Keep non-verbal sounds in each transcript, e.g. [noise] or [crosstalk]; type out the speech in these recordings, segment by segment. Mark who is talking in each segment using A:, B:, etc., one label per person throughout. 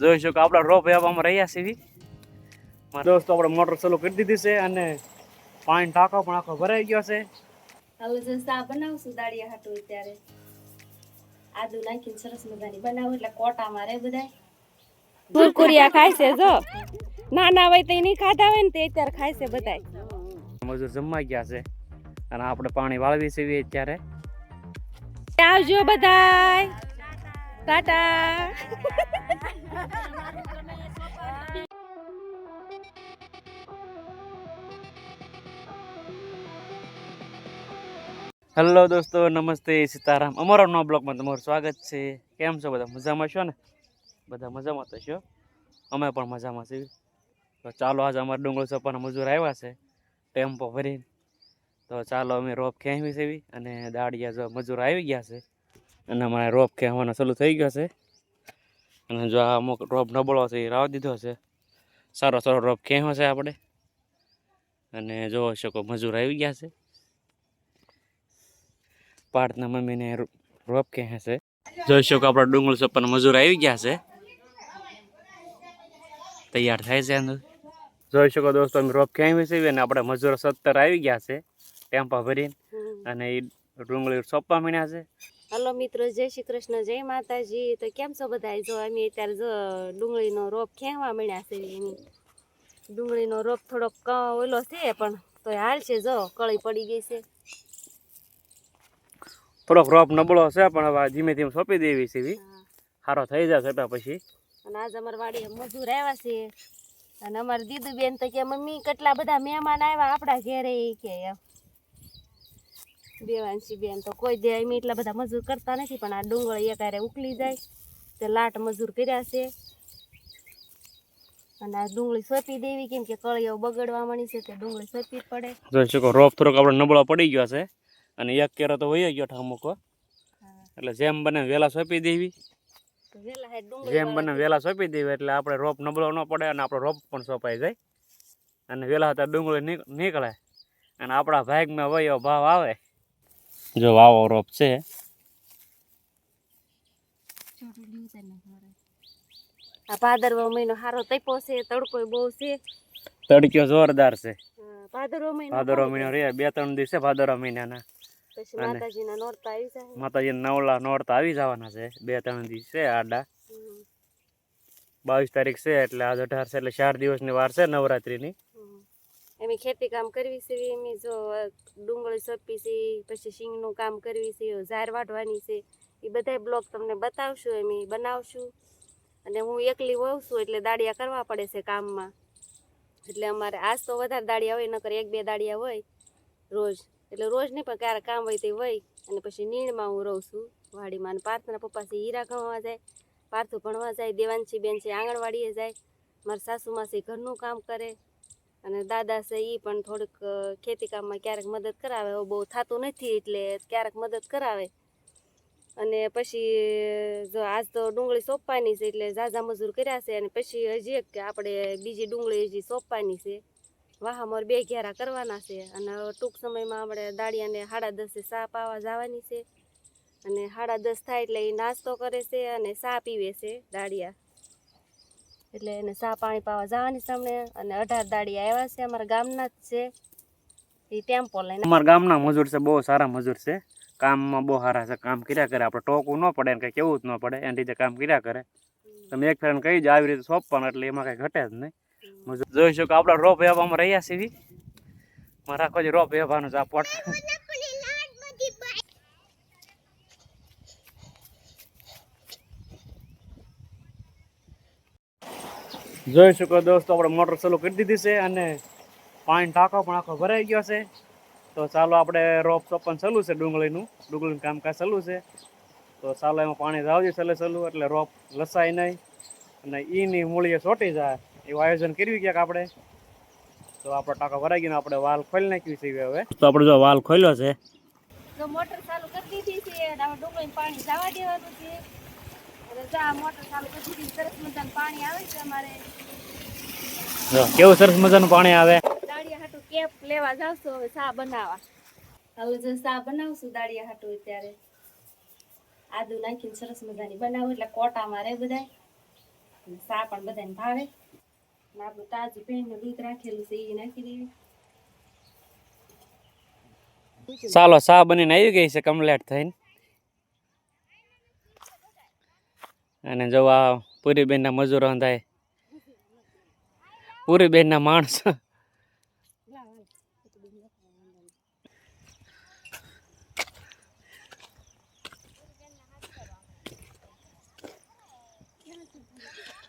A: જોઈશું શકો આપણા રોપ વેવામાં રહ્યા છે દોસ્તો આપણે મોટર ચાલુ કરી દીધી છે અને પાણી ટાંકો પણ આખો ભરાઈ ગયો છે.
B: હવે જો સા બનાવશું દાળિયા હાટું ત્યારે આદુ નાખીને સરસ મજાની બનાવું એટલે કોટા મારે બધા
C: કુરકુરિયા ખાય છે જો. નાના હોય તો નહીં ખાતા હોય ને તે અત્યારે ખાય છે બધાય.
A: મજૂર જમવા ગયા છે અને આપણે પાણી વાળવી છે અત્યારે.
C: આવજો બધાય. ટાટા.
A: હેલો દોસ્તો, નમસ્તે, સીતારામ. અમારો નવા બ્લોગમાં તમારું સ્વાગત છે. કેમ છો? બધા મજામાં છો ને? બધા મજામાં તો છો? અમે પણ મજામાં છીએ. તો ચાલો આજે અમારા ડુંગળ સોપાના મજૂર આવ્યા છે, ટેમ્પો ભરીને. તો ચાલો અમે રોપ ખેંચવી છે અને દાડિયા જો મજૂર આવી ગયા છે. અને અમારે રોપ કહેવાનો ચાલુ થઈ ગયો છે. અને જો આ અમુક રોપ નબળો છે, એ રાવ દીધો છે. સારો સારો રોપ ખેંચો છે આપણે. અને જોવો શકો મજૂર આવી ગયા છે. પાર્ટના મમ્મીને રોપ કહે છે. જોઈ શકો આપણા ડુંગળ સપ્પાના મજૂર આવી ગયા છે. તૈયાર થાય છે અંદર. જોઈ શકો દોસ્તો, અમે રોપ ક્યાંય છે અને આપણે મજૂરો સત્તર આવી ગયા છે. ટેમ્પા ભરીને. અને એ ડુંગળી સોંપવા મીણ્યા છે.
C: હલો મિત્રો જય શ્રી કૃષ્ણ જય માતાજી. તો કેમ છો બધા? જો અમે અત્યારે જો ડુંગળીનો રોપ ખેંચવા મળ્યા છે એની. ડુંગળીનો રોપ થોડોક ઓલો છે પણ તો હાલ છે જો કળી પડી ગઈ છે.
A: થોડોક રોપ નબળો છે પણ હવે ધીમે ધીમે સોંપી દેવી છે સારો થઈ જાય તો પછી.
C: અને આજ અમારી વાડી મજૂર આવ્યા છે. અને અમારી દીદુ બેન તો કે મમ્મી કેટલા બધા મહેમાન આવ્યા આપણા ઘેરે? એ કે એમ. દેવાંશી બેન તો કોઈ દે અમે એટલા બધા મજૂર કરતા નથી પણ આ ડુંગળી એકારે ઉકલી જાય. તે લાટ મજૂર કર્યા છે. અને આ ડુંગળી સોંપી દેવી કેમ કે કળીઓ બગડવા મળી છે તે ડુંગળી સોપી પડે.
A: જોઈ શકો રોપ થોડોક આપણે નબળો પડી ગયો છે અને એક કેરો તો વહી ગયો ઠામુકો એટલે જેમ બને વેલા સોંપી દેવી. જેમ બને વેલા સોંપી દેવી એટલે આપણે રોપ નબળો ન પડે અને આપણો રોપ પણ સોંપાઈ જાય. અને વેલા હતા ડુંગળી નીકળે. અને આપણા ભાગમાં વયો ભાવ આવે. જો વાવો રોપ છે.
C: આ ભાદરવો મહિનો સારો તપ્યો છે તડકો બહુ છે.
A: તડક્યો જોરદાર છે.
C: ભાદરવો મહિનો
A: ભાદરવા મહિનો રે બે ત્રણ દિવસે ભાદરવો મહિનાના.
C: પછી માતાજીના નોરતા આવી જાય.
A: માતાજી નવલા નોરતા આવી જવાના છે બે ત્રણ દિવસ છે આડા બાવીસ તારીખ છે એટલે આજ અઢાર છે એટલે ચાર દિવસની વાર છે નવરાત્રિની.
C: એમ ખેતી કામ કરવી છે એમ જો ડુંગળી સોંપી છે, પછી સિંગનું કામ કરવી છે ઝાર વાઢવાની છે, એ બધાય બ્લોગ તમને બતાવશું, એમ બનાવશું. અને હું એકલી હોઉં છું, એટલે દાડિયા કરવા પડે છે કામમાં. એટલે અમારે આજ તો વધારે દાડિયા હોય, નકર એક બે દાડિયા હોય, રોજ. એટલે રોજ નહીં પણ ક્યારે કામ હોય તે હોય, અને પછી નીણમાં હું રહું છું. વાડીમાં અને પાર્થના પપ્પા છે હીરા ગણવા જાય, પાર્થું ભણવા જાય દેવાંશી બેન છે, આંગણવાડીએ જાય. મારા સાસુમાં છે, ઘરનું કામ કરે. અને દાદા છે એ પણ થોડુંક ખેતી કામમાં ક્યારેક મદદ કરાવે. એવું બહુ થતું નથી એટલે ક્યારેક મદદ કરાવે. અને પછી જો આજ તો ડુંગળી સોંપવાની છે એટલે ઝાઝા મજૂર કર્યા છે અને પછી હજી એક આપણે બીજી ડુંગળી હજી સોંપવાની છે. વાહામોર બે ઘેરા કરવાના છે અને ટૂંક સમયમાં આપણે દાળિયાને સાડા દસે સા પાવા જવાની છે. અને સાડા દસ થાય એટલે એ નાસ્તો કરે છે અને સા પીવે છે દાળિયા. એટલે એને સા પાણી પાવા જવાની સામે અને અઢાર દાડી આવ્યા છે, અમારા ગામના જ છે. એ ટેમ્પો લઈને.
A: અમારા ગામના મજૂર છે, બહુ સારા મજૂર છે. કામમાં બહુ સારા છે, કામ કર્યા કરે. આપણે ટોકવું ન પડે એને કંઈ કેવું જ ન પડે, એની રીતે કામ કર્યા કરે. તમે એક ફેરને કહી જ આવી રીતે સોંપવાનું, એટલે એમાં કંઈ ઘટે જ નહીં. મજૂર જોઈ શકો આપણા રોપ વેવામાં રહ્યા છે મારા આખો દી રોપ વેવાનું છે, આ પોટ. જોઈ શકો દોસ્તો આપણે મોટર ચાલુ કરી દીધી છે અને પાણી ટાંકો પણ આખો ભરાઈ ગયો છે. તો ચાલો આપણે રોપ ચોપન ચાલુ છે ડુંગળીનું. ડુંગળીનું કામકાજ ચાલુ છે. તો ચાલો એમાં પાણી જાવજે ચાલે ચાલુ એટલે રોપ લસાય નહીં અને ઈની મૂળીએ ચોટી જાય. એવું આયોજન કર્યું ક્યાંક આપણે? તો આપણો ટાંકો ભરાઈ ગયો આપણે વાલ ખોલી નાખ્યું છે હવે. તો આપણે જો વાલ ખોલ્યો છે.
C: મોટર ચાલુ કરી દીધી છે અને હવે ડુંગળી પાણી જવા દેવાનું છે.
A: કેવું સરસ મજાનું પાણી આવે?
C: દાળિયા હાટું કેપ લેવા જાવશું હવે સા બનાવવા.
B: હવે જો સા બનાવશું દાળિયા હાટુ ત્યારે આદુ નાખીને સરસ મજાની બનાવું એટલે કોટા મારે બધાય. સા પણ બધાને ભાવે. આપણું તાજું ભેંસનું દૂધ રાખેલું છે એ નાખી દેવી.
A: ચાલો સા બનીને આવી ગઈ છે કમ્પ્લેટ થઈને. અને જો આ પૂરીબેનના મજૂરો થાય પૂરીબેનના માણસો.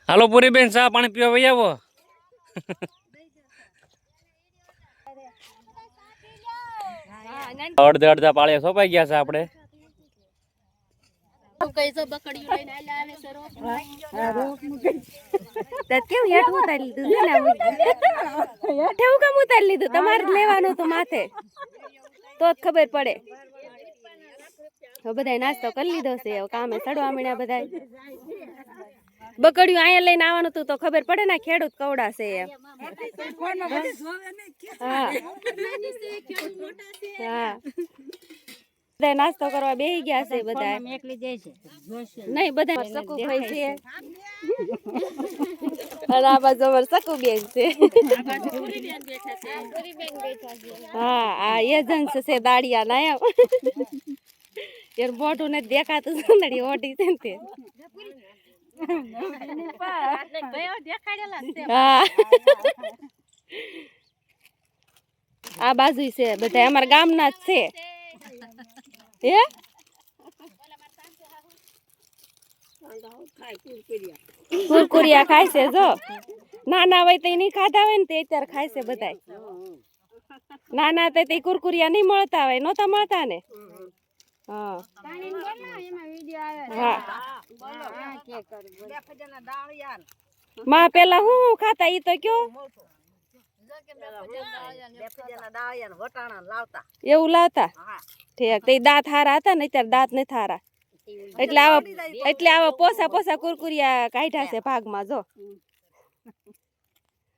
A: હાલો પૂરીબેન, ચા પાણી પીવા વહી આવો. અડધા અડધા પાળિયા સોંપાઈ ગયા છે આપણે.
C: તો કેમ હેઠ ઉતારી લીધું છે ને આમ? હેઠ ઉતારી લીધું? તમારે લેવાનું તો માથે. તો જ ખબર પડે. હવે બધાય નાસ્તો કરી લીધો છે હવે કામે ચડવા મળ્યા બધાય બકડ્યું અહીંયા લઈને આવવાનું હતું તો ખબર પડે ને ખેડૂત કવડા છે એમ. હા. હા. બધા નાસ્તો કરવા બેહી ગયા છે બધા નહીં બધા સકુ ખાઈ છે. અને આ બાજુ અમારે સકુ બેન છે. હા આ એજન્સ છે દાડિયા ના એમ. યાર મોઢું નથી દેખાતું સુંદરી ઓઢી છે ને તે. હા. આ બાજુ છે બધા અમારા ગામના જ છે. હે કુરકુરિયા ખાય છે જો. નાના હોય તો નહીં ખાધા હોય ને તે અત્યારે ખાય છે બધાય. નાના તો તે કુરકુરિયા નહીં મળતા હોય નહોતા મળતા ને? હા. હા. માં પેલા હું ખાતા? ઈ તો કયો? એવું લાવતા? ઠીક. તે દાંત હારા હતા ને અત્યારે દાંત નથી હારા. એટલે આવા એટલે આવા પોસા પોસા કુરકુરિયા કાઢ્યા છે ભાગમાં જો.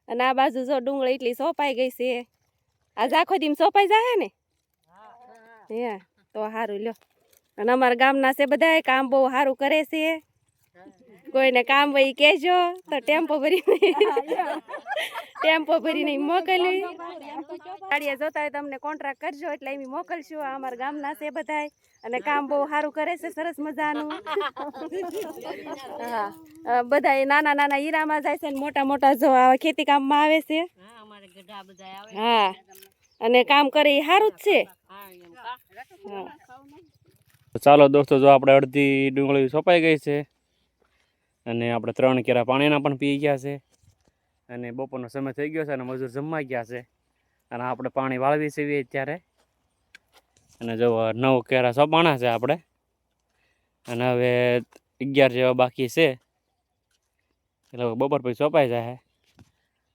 C: અને આ બાજુ જો ડુંગળી એટલી સોપાઈ ગઈ છે. આ આખો દીમ સોપાઈ જાય ને? હે. તો સારું લ્યો. અને અમારા ગામના છે બધા કામ બહુ સારું કરે છે. કોઈને કામ હોય ઈ કહેજો. તો ટેમ્પો ભરીને [laughs] ટેમ્પો ભરીને મોકલી. ગાડીએ જોતા હોય તમને કોન્ટ્રાક્ટ કરજો એટલે એમ મોકલશું. અમારા ગામના છે બધાય. અને કામ બહુ સારું કરે છે સરસ મજાનું. હા. અ, બધાય નાના નાના હીરામાં જાય છે ને મોટા મોટા જો આવા ખેતી કામમાં આવે છે. હા અને કામ કરે એ સારું જ છે.
A: ચાલો દોસ્તો જો આપણે અડધી ડુંગળી સોંપાઈ ગઈ છે. અને આપણે ત્રણ કેરા પાણીના પણ પી ગયા છે. અને બપોરનો સમય થઈ ગયો છે અને મજૂર જમવા ગયા છે. અને આપણે પાણી વાળવી છીએ અત્યારે. અને જો નવ કેરા સોંપાણા છે આપણે. અને હવે અગિયાર જેવા બાકી છે. એટલે બપોર પછી સોંપાઈ જાય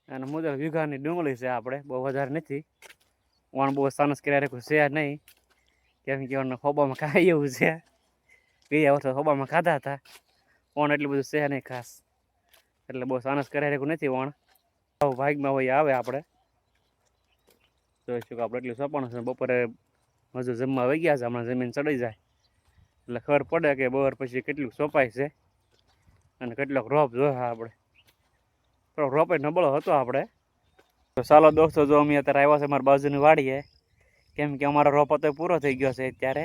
A: અને મુજબ વીઘાની ડુંગળી છે આપણે, બહુ વધારે નથી. વણ બહુ સાનસ કર્યા રેખું છે નહીં. કેમ કે ખોબામાં ખાઈ એવું છે. ગયા વર્ષે ખોબામાં ખાધા હતા. ઓણ એટલું બધું છે નહીં ખાસ. એટલે બહુ સાનસ કરે રેખું નથી આવું ભાગમાં હોય આવે આપણે. જોઈશું કે આપણે એટલું સપાણું છે બપોરે મજૂર જમવા આવી ગયા છે, હમણાં જમીન ચડી જાય. એટલે ખબર પડે કે બપોર પછી કેટલું સોંપાય છે અને કેટલોક રોપ જોયા આપણે. થોડોક રોપે નબળો હતો આપણે. તો ચાલો દોસ્તો, જો અમે અત્યારે આવ્યા છે અમારી બાજુની વાડીએ, કેમ કે અમારો રોપ હતો પૂરો થઈ ગયો છે અત્યારે.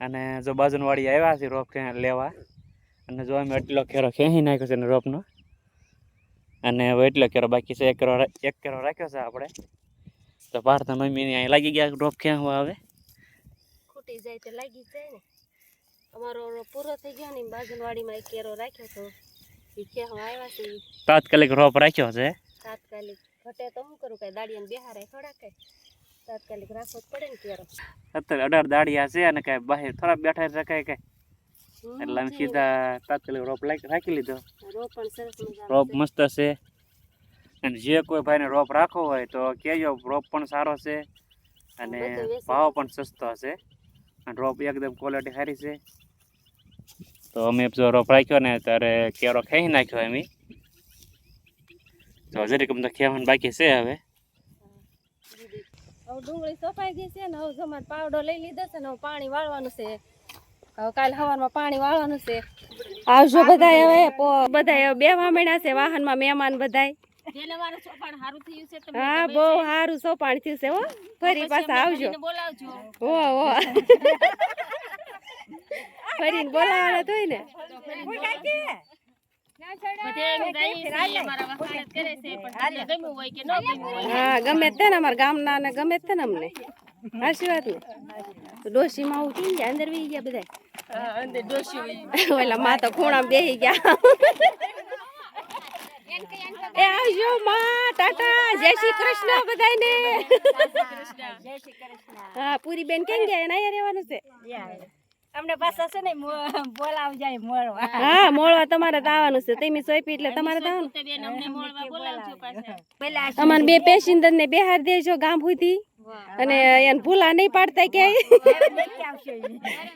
A: અને જો બાજુની વાડીએ આવ્યા છે રોપ ક્યાં લેવા અને જો અમે એટલો કેરો ખેંચી નાખ્યો છે ને રોપનો અને હવે એટલો કેરો બાકી છે એક કેરો એક કેરો રાખ્યો છે આપણે. તો પાર્થના મમ્મીને અહીં લાગી ગયા રોપ ખેંચવા આવે
C: ખૂટી જાય તો લાગી જાય ને. અમારો પૂરો થઈ ગયો ને બાજુવાડીમાં એક કેરો રાખ્યો તો એ ક્યાં આવ્યા છે.
A: તાત્કાલિક રોપ રાખ્યો છે.
C: તાત્કાલિક ઘટે તો શું કરું કઈ દાડિયાને બેહારે થોડા કઈ. તાત્કાલિક રાખવો જ પડે ને કેરો.
A: અત્યારે અઢાર દાડિયા છે અને કાંઈ બહાર થોડા બેઠા રખાય કાંઈ. એટલે અમે સીધા તાત્કાલિક રોપ રાખી લીધો.
C: રોપ
A: મસ્ત છે. અને જે કોઈ ભાઈને રોપ રાખવો હોય તો કહેજો રોપ પણ સારો છે અને ભાવ પણ સસ્તો હશે. અને રોપ એકદમ ક્વોલિટી સારી છે. તો અમે જો રોપ રાખ્યો ને ત્યારે કેરો ખેંચી નાખ્યો એમ તો જરીક અમને ખેવાનું બાકી છે હવે.
C: ડુંગળી સફાઈ ગઈ છે ને હવે જમાર પાવડો લઈ લીધો છે ને પાણી વાળવાનું છે. હવે કાલ સવારમાં પાણી વાળવાનું છે. આવજો બધા હવે બધા બેવા મળ્યા છે વાહનમાં મહેમાન બધાય. હા બહુ સારું સોપાણ થયું છે હો. ફરી પાછા આવજો. હો હો. ફરીને બોલાવાના તો ને. હા ગમે તે ને અમારા ગામના ને ગમે તે ને અમને. આશીર્વાદ ને? તો ડોશીમાં આવું કેમ ગયા અંદર વી ગયા બધા ઓલા માં તો ખૂણા બેસી ગયા. એ આવજો માં ટાટા જય શ્રી કૃષ્ણ બધાને હા પૂરી બેન કેમ ગયા? એના અહીંયા રહેવાનું છે?
D: અમને પાછા છે ને બોલાવ જાય મોળવા.
C: હા મોળવા તમારે દાવાનું આવવાનું છે. તમે સોઈપી એટલે તમારે તો આવવાનું
D: પેલા
C: અમારે બે પેસેન્જર ને બેહાર દેજો ગામ સુધી અને એને ભૂલા નહીં પાડતા ક્યાંય.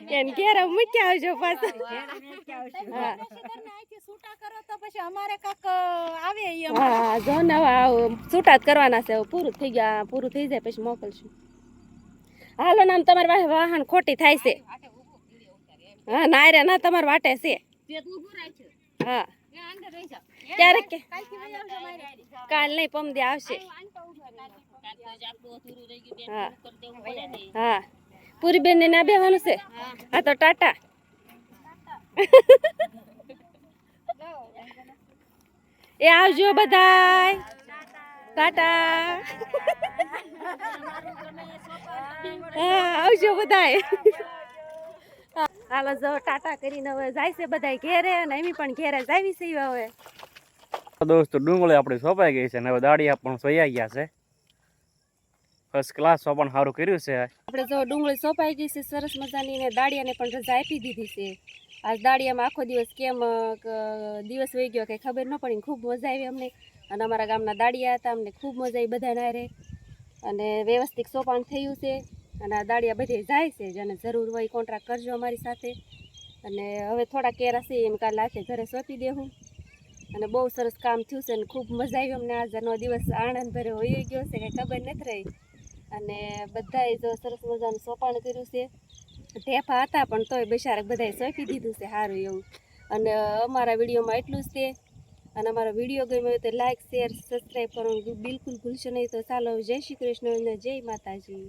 C: એને. ઘેર મૂક્યા આવજો પાછા. હા
D: છૂટા કરો તો પછી અમારે કાક આવે ઈ
C: હા જો ને છૂટા જ કરવાના છે. પૂરું થઈ ગયા પૂરું થઈ જાય પછી મોકલશું. હાલો નામ તમારી પાસે વાહન ખોટી થાય છે. હા ના રે ના તમારે વાટે છે. હા. ક્યારેક કાલ નહીં પમદી આવશે. હા. હા. પૂરી બેન ને ના બેવાનું છે? હા તો ટાટા. એ આવજો બધા ટાટા. આવજો બધાય. હાલો, જો ટાટા કરીને હવે જાય છે બધાય ઘેરે અને એમી પણ ઘેરે જાવી છે હવે.
A: દોસ્તો ડુંગળી આપણી સોપાઈ ગઈ છે અને હવે દાડી પણ સોયા ગયા છે. ફર્સ્ટ ક્લાસ સોપણ સારું કર્યું છે.
C: આપણે જો ડુંગળી સોપાઈ ગઈ છે, સરસ મજાની ને દાળિયાને પણ રજા આપી દીધી છે. આજ દાળિયામાં આખો દિવસ કેમ દિવસ વહી ગયો કે ખબર ન પડી ખૂબ મજા આવી અમને. અને અમારા ગામના દાળિયા હતા, અમને ખૂબ મજા આવી બધા નારે અને વ્યવસ્થિત સોપાણ થયું છે. અને આ દાળિયા બધે જાય છે, જેને જરૂર હોય કોન્ટ્રાક્ટ કરજો અમારી સાથે. અને હવે થોડા કેરા છે, એમ કાલે આખે ઘરે સોંપી દેવું અને બહુ સરસ કામ થયું છે અને ખૂબ મજા આવી અમને. આજનો દિવસ આનંદ ભર્યો હોઈ ગયો છે, કંઈ ખબર નથી રહી. અને બધાએ જો સરસ મજાનું સોપાણ કર્યું છે. ઢેફા હતા પણ તોય બિચારા બધાએ સોંપી દીધું છે સારું એવું. અને અમારા વિડીયોમાં એટલું જ છે. અને અમારો વીડિયો ગમ્યો હોય તો લાઇક શેર સબસ્ક્રાઈબ કરવાનું બિલકુલ ભૂલશો નહીં. તો ચાલો, જય શ્રી કૃષ્ણ અને જય માતાજી.